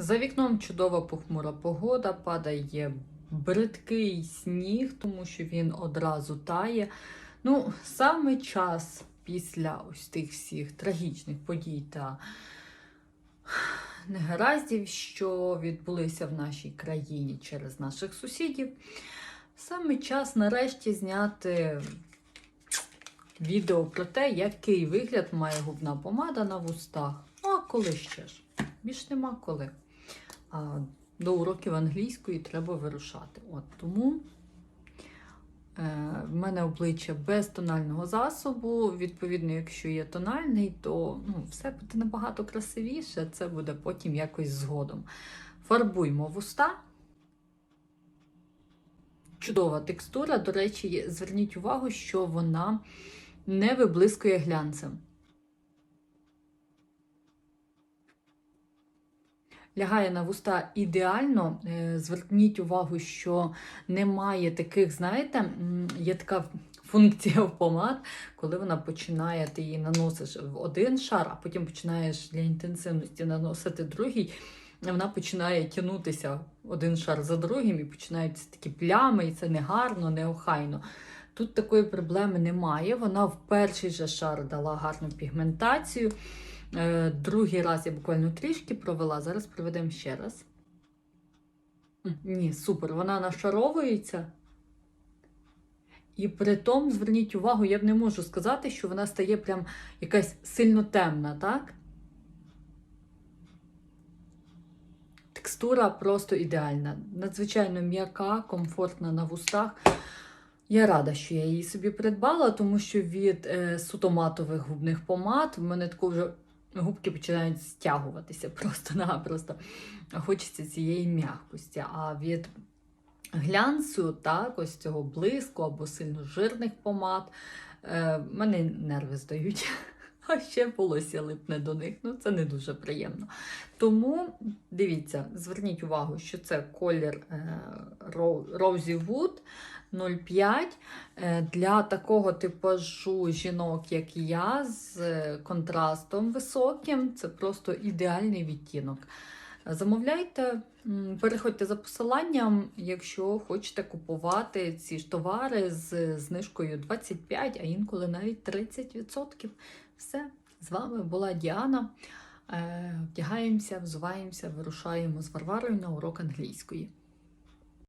За вікном чудова похмура погода, падає бридкий сніг, тому що він одразу тає. Ну, саме час після ось тих всіх трагічних подій та негараздів, що відбулися в нашій країні через наших сусідів. Саме час нарешті зняти відео про те, який вигляд має губна помада на вустах. Ну, а коли ще ж? Більш нема коли. А до уроків англійської треба вирушати. От тому е, в мене обличчя без тонального засобу. Відповідно, якщо є тональний, то ну, все буде набагато красивіше. Це буде потім якось згодом. Фарбуємо вуста. Чудова текстура. До речі, зверніть увагу, що вона не виблискує глянцем. Лягає на вуста ідеально. Е, Зверніть увагу, що немає таких, знаєте, є така функція в помад, коли вона починає, ти її наносиш в один шар, а потім починаєш для інтенсивності наносити другий. Вона починає тягнутися один шар за другим, і починаються такі плями, і це не гарно, не охайно. Тут такої проблеми немає. Вона в перший же шар дала гарну пігментацію. Е, Другий раз я буквально трішки провела. Зараз проведемо ще раз. Ні, супер, вона нашаровується. І при тому, зверніть увагу, я б не можу сказати, що вона стає прям якась сильно темна, так? Текстура просто ідеальна. Надзвичайно м'яка, комфортна на вустах. Я рада, що я її собі придбала, тому що від е, суто матових губних помад в мене тако вже губки починають стягуватися просто-напросто. Хочеться цієї м'якості. А від глянцю, так, ось цього блиску або сильно жирних помад, е, мене нерви здають. А ще волосся липне до них. Ну, це не дуже приємно. Тому дивіться, зверніть увагу, що це колір е, Rosy Wood 05. Е, Для такого типажу жінок, як я, з е, контрастом високим, це просто ідеальний відтінок. Замовляйте, переходьте за посиланням, якщо хочете купувати ці ж товари з знижкою 25, а інколи навіть 30%. Все, з вами була Діана. Е, Вдягаємося, взуваємося, вирушаємо з Варварою на урок англійської.